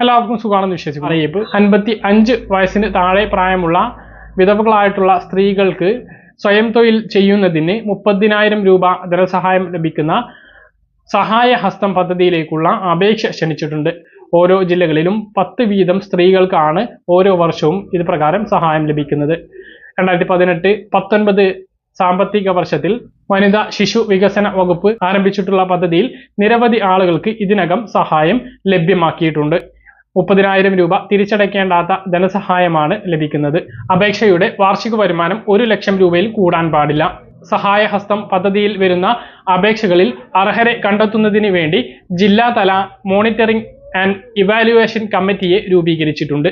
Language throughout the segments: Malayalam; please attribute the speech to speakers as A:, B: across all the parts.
A: എല്ലാവർക്കും സുഖമാണെന്ന് വിശ്വസിക്കുന്നു. അറിയിപ്പ് അൻപത്തി അഞ്ച് വയസ്സിന് താഴെ പ്രായമുള്ള വിധവകളായിട്ടുള്ള സ്ത്രീകൾക്ക് സ്വയം തൊഴിൽ ചെയ്യുന്നതിന് മുപ്പതിനായിരം രൂപ ധനസഹായം ലഭിക്കുന്ന സഹായ ഹസ്തം പദ്ധതിയിലേക്കുള്ള അപേക്ഷ ക്ഷണിച്ചിട്ടുണ്ട്. ഓരോ ജില്ലകളിലും പത്ത് വീതം സ്ത്രീകൾക്കാണ് ഓരോ വർഷവും ഇത് പ്രകാരം സഹായം ലഭിക്കുന്നത്. രണ്ടായിരത്തി പതിനെട്ട് പത്തൊൻപത് സാമ്പത്തിക വർഷത്തിൽ വനിതാ ശിശു വികസന വകുപ്പ് ആരംഭിച്ചിട്ടുള്ള പദ്ധതിയിൽ നിരവധി ആളുകൾക്ക് ഇതിനകം സഹായം ലഭ്യമാക്കിയിട്ടുണ്ട്. മുപ്പതിനായിരം രൂപ തിരിച്ചടയ്ക്കേണ്ടാത്ത ധനസഹായമാണ് ലഭിക്കുന്നത്. അപേക്ഷയുടെ വാർഷിക വരുമാനം ഒരു ലക്ഷം രൂപയിൽ കൂടാൻ പാടില്ല. സഹായഹസ്തം പദ്ധതിയിൽ വരുന്ന അപേക്ഷകളിൽ അർഹരെ കണ്ടെത്തുന്നതിന് വേണ്ടി ജില്ലാതല മോണിറ്ററിംഗ് ആൻഡ് ഇവാലുവേഷൻ കമ്മിറ്റിയെ രൂപീകരിച്ചിട്ടുണ്ട്.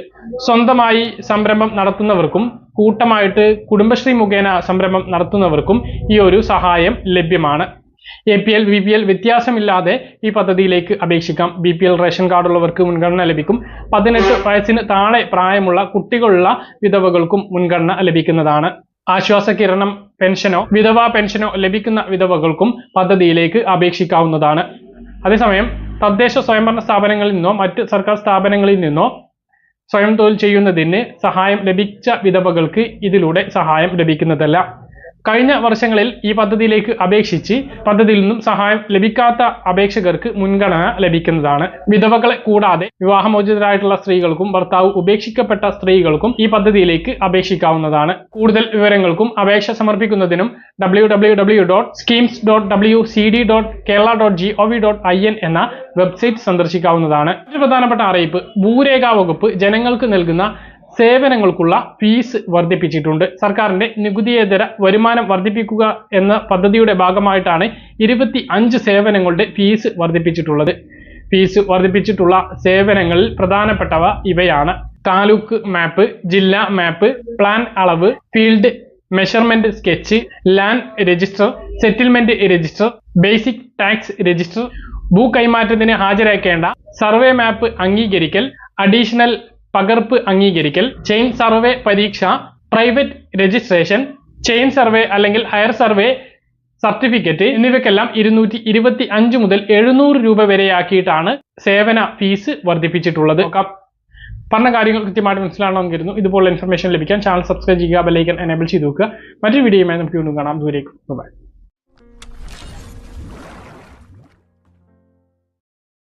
A: സ്വന്തമായി സംരംഭം നടത്തുന്നവർക്കും കൂട്ടമായിട്ട് കുടുംബശ്രീ മുഖേന സംരംഭം നടത്തുന്നവർക്കും ഈ ഒരു സഹായം ലഭ്യമാണ്. A P L B P L വ്യത്യാസമില്ലാതെ ഈ പദ്ധതിയിലേക്ക് അപേക്ഷിക്കാം. ബി പി എൽ റേഷൻ കാർഡുള്ളവർക്ക് മുൻഗണന ലഭിക്കും. പതിനെട്ട് വയസ്സിന് താഴെ പ്രായമുള്ള കുട്ടികളുള്ള വിധവകൾക്കും മുൻഗണന ലഭിക്കുന്നതാണ്. ആശ്വാസ കിരണം പെൻഷനോ വിധവാ പെൻഷനോ ലഭിക്കുന്ന വിധവകൾക്കും പദ്ധതിയിലേക്ക് അപേക്ഷിക്കാവുന്നതാണ്. അതേസമയം തദ്ദേശ സ്വയംഭരണ സ്ഥാപനങ്ങളിൽ നിന്നോ മറ്റ് സർക്കാർ സ്ഥാപനങ്ങളിൽ നിന്നോ സ്വയം തൊഴിൽ ചെയ്യുന്നതിന് സഹായം ലഭിച്ച വിധവകൾക്ക് ഇതിലൂടെ സഹായം ലഭിക്കുന്നതല്ല. കഴിഞ്ഞ വർഷങ്ങളിൽ ഈ പദ്ധതിയിലേക്ക് അപേക്ഷിച്ച് പദ്ധതിയിൽ നിന്നും സഹായം ലഭിക്കാത്ത അപേക്ഷകർക്ക് മുൻഗണന ലഭിക്കുന്നതാണ്. വിധവകളെ കൂടാതെ വിവാഹമോചിതരായിട്ടുള്ള സ്ത്രീകൾക്കും ഭർത്താവ് ഉപേക്ഷിക്കപ്പെട്ട സ്ത്രീകൾക്കും ഈ പദ്ധതിയിലേക്ക് അപേക്ഷിക്കാവുന്നതാണ്. കൂടുതൽ വിവരങ്ങൾക്കും അപേക്ഷ സമർപ്പിക്കുന്നതിനും W W W dot schemes dot W C D dot Kerala dot G O V dot I N എന്ന വെബ്സൈറ്റ് സന്ദർശിക്കാവുന്നതാണ്. ഒരു പ്രധാനപ്പെട്ട അറിയിപ്പ് ഭൂരേഖാ വകുപ്പ് ജനങ്ങൾക്ക് നൽകുന്ന സേവനങ്ങൾക്കുള്ള ഫീസ് വർദ്ധിപ്പിച്ചിട്ടുണ്ട്. സർക്കാരിന്റെ നികുതിയേതര വരുമാനം വർദ്ധിപ്പിക്കുക എന്ന പദ്ധതിയുടെ ഭാഗമായിട്ടാണ് ഇരുപത്തി അഞ്ച് സേവനങ്ങളുടെ ഫീസ് വർദ്ധിപ്പിച്ചിട്ടുള്ളത്. ഫീസ് വർദ്ധിപ്പിച്ചിട്ടുള്ള സേവനങ്ങളിൽ പ്രധാനപ്പെട്ടവ ഇവയാണ്. താലൂക്ക് മാപ്പ് ജില്ലാ മാപ്പ് പ്ലാൻ അളവ് field measurement sketch land register settlement register basic tax register ഭൂ കൈമാറ്റത്തിന് ഹാജരാക്കേണ്ട സർവേ മാപ്പ് അംഗീകരിക്കൽ അഡീഷണൽ പകർപ്പ് അംഗീകരിക്കൽ ചെയിൻ സർവേ പരീക്ഷ പ്രൈവറ്റ് രജിസ്ട്രേഷൻ ചെയിൻ സർവേ അല്ലെങ്കിൽ ഹയർ സർവേ സർട്ടിഫിക്കറ്റ് എന്നിവയ്ക്കെല്ലാം ഇരുന്നൂറ്റി ഇരുപത്തി അഞ്ച് മുതൽ എഴുന്നൂറ് രൂപ വരെയാക്കിയിട്ടാണ് സേവന ഫീസ് വർദ്ധിപ്പിച്ചിട്ടുള്ളത്. പറഞ്ഞ കാര്യങ്ങൾ കൃത്യമായിട്ട് മനസ്സിലാണെന്ന് കരുതുന്നു. ഇതുപോലുള്ള ഇൻഫർമേഷൻ ലഭിക്കാൻ ചാനൽ സബ്സ്ക്രൈബ് ചെയ്യുക ബെലൈക്കൻ എനേബിൾ ചെയ്ത് വെക്കുക. മറ്റൊരു വീഡിയോയുമായി നമുക്ക് വീണ്ടും കാണാം. ദൂരേക്കും ബൈ